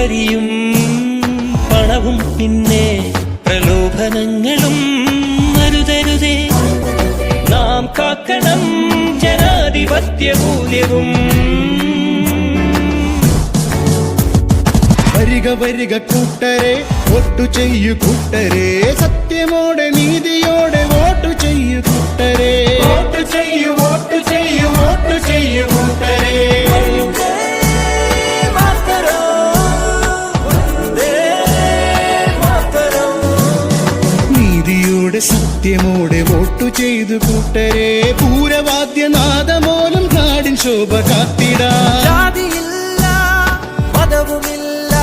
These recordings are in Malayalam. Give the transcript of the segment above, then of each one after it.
ലഹരിയും പണവും പിന്നെ പ്രലോഭനങ്ങളും മരുതരുതേ. നാം കാക്കണം ജനാധിപത്യ മൂല്യവും വരിക വരിക കൂട്ടരെ ഒട്ടു ചെയ്യു കൂട്ടരെ. സത്യമോടെ നീതിയോടെ സത്യമോടെ വോട്ടു ചെയ്തു കൂട്ടരെ. പൂരവാദ്യനാദമോലും നാടിൻ ശോഭ കാത്തിടാ. ജാതിയില്ല മതവുമില്ല.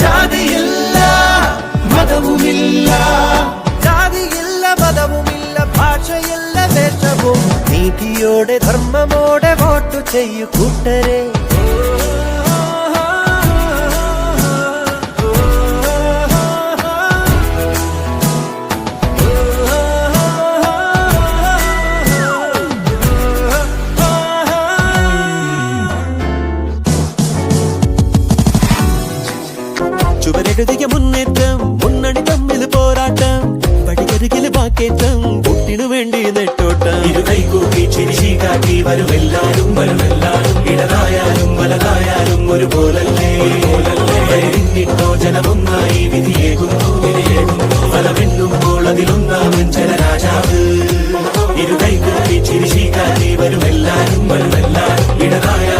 ജാതിയില്ല മതവുമില്ല. ജാതിയില്ല മതവുമില്ല. ഭാഷയില്ല വേഷവും നീതിയോടെ ധർമ്മമോടെ വോട്ടു ചെയ്യൂ കൂട്ടരെ. ചുവരെഴുതിയ മുന്നേറ്റം മുന്നണി തമ്മിൽ പോരാട്ടം വഴികരികിൽ വാക്കേറ്റം കുട്ടിനു വേണ്ടി നെട്ടോട്ടം. ഇരുകൈകൂപ്പി ചിരിശി കാട്ടി വരുമെല്ലാരും വരുമെല്ലാരും ഇടതായാലും വലതായാലും ഒരുപോലല്ലേ? പിന്നിട്ടോ ജനമൊന്നായി വിധിയേകുന്നു ഫലമെണ്ണുമ്പോൾ അതിലൊന്നാമൻ ജനരാജാവ്. ഇരുകൈകൂപ്പി ചിരിശി കാട്ടി വരുമെല്ലാരും വരുമെല്ലാരും ഒരുപോലെ